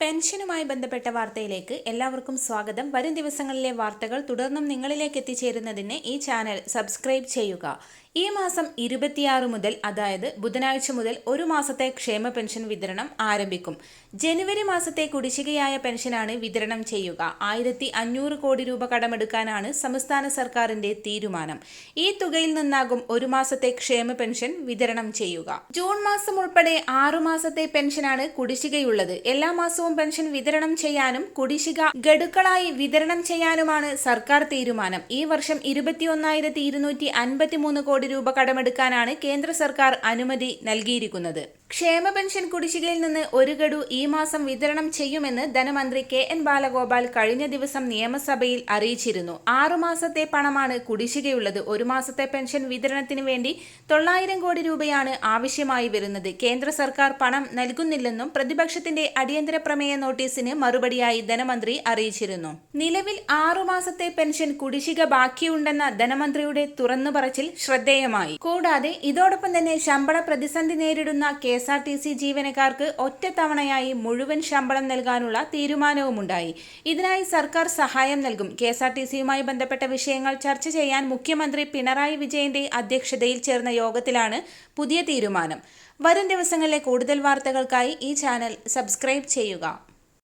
പെൻഷനുമായി ബന്ധപ്പെട്ട വാർത്തയിലേക്ക് എല്ലാവർക്കും സ്വാഗതം. വരും ദിവസങ്ങളിലെ വാർത്തകൾ തുടർന്നും നിങ്ങളിലേക്ക് എത്തിച്ചേരുന്നതിന് ഈ ചാനൽ സബ്സ്ക്രൈബ് ചെയ്യുക. ഈ മാസം ഇരുപത്തിയാറ് മുതൽ അതായത് ബുധനാഴ്ച മുതൽ ഒരു മാസത്തെ ക്ഷേമ പെൻഷൻ വിതരണം ആരംഭിക്കും. ജനുവരി മാസത്തെ കുടിശ്ശികയായ പെൻഷനാണ് വിതരണം ചെയ്യുക. ആയിരത്തി അഞ്ഞൂറ് കോടി രൂപ കടമെടുക്കാനാണ് സംസ്ഥാന സർക്കാരിന്റെ തീരുമാനം. ഈ തുകയിൽ നിന്നാകും ഒരു മാസത്തെ ക്ഷേമ പെൻഷൻ വിതരണം ചെയ്യുക. ജൂൺ മാസം ഉൾപ്പെടെ ആറു മാസത്തെ പെൻഷനാണ് കുടിശ്ശികയുള്ളത്. എല്ലാ മാസവും പെൻഷൻ വിതരണം ചെയ്യാനും കുടിശ്ശിക ഗഡുക്കളായി വിതരണം ചെയ്യാനുമാണ് സർക്കാർ തീരുമാനം. ഈ വർഷം ഇരുപത്തിയൊന്നായിരത്തി ഇരുന്നൂറ്റി അൻപത്തിമൂന്ന് കോടി രൂപ കടമെടുക്കാനാണ് കേന്ദ്ര സർക്കാർ അനുമതി നൽകിയിരിക്കുന്നത് ക്ഷേമ പെൻഷൻ കുടിശ്ശികയിൽ നിന്ന് ഒരു ഗഡു ഈ മാസം വിതരണം ചെയ്യുമെന്ന് ധനമന്ത്രി കെ എൻ ബാലഗോപാൽ കഴിഞ്ഞ ദിവസം നിയമസഭയിൽ അറിയിച്ചിരുന്നു. ആറുമാസത്തെ പണമാണ് കുടിശ്ശികയുള്ളത്. ഒരു മാസത്തെ പെൻഷൻ വിതരണത്തിന് വേണ്ടി തൊള്ളായിരം കോടി രൂപയാണ് ആവശ്യമായി വരുന്നത്. കേന്ദ്ര സർക്കാർ പണം നൽകുന്നില്ലെന്നും പ്രതിപക്ഷത്തിന്റെ അടിയന്തര പ്രമേയ നോട്ടീസിന് മറുപടിയായി ധനമന്ത്രി അറിയിച്ചിരുന്നു. നിലവിൽ ആറുമാസത്തെ പെൻഷൻ കുടിശ്ശിക ബാക്കിയുണ്ടെന്ന ധനമന്ത്രിയുടെ തുറന്നുപറച്ചിൽ ശ്രദ്ധേയമായി. കൂടാതെ ഇതോടൊപ്പം തന്നെ ശമ്പള പ്രതിസന്ധി നേരിടുന്ന K S R T C ജീവനക്കാർക്ക് ഒറ്റത്തവണയായി മുഴുവൻ ശമ്പളം നൽകാനുള്ള തീരുമാനവുമുണ്ടായി. ഇതിനായി സർക്കാർ സഹായം നൽകും. കെ എസ് ആർ ടി സിയുമായി ബന്ധപ്പെട്ട വിഷയങ്ങൾ ചർച്ച ചെയ്യാൻ മുഖ്യമന്ത്രി പിണറായി വിജയന്റെ അധ്യക്ഷതയിൽ ചേർന്ന യോഗത്തിലാണ് പുതിയ തീരുമാനം. വരും ദിവസങ്ങളിലെ കൂടുതൽ വാർത്തകൾക്കായി ഈ ചാനൽ സബ്സ്ക്രൈബ് ചെയ്യുക.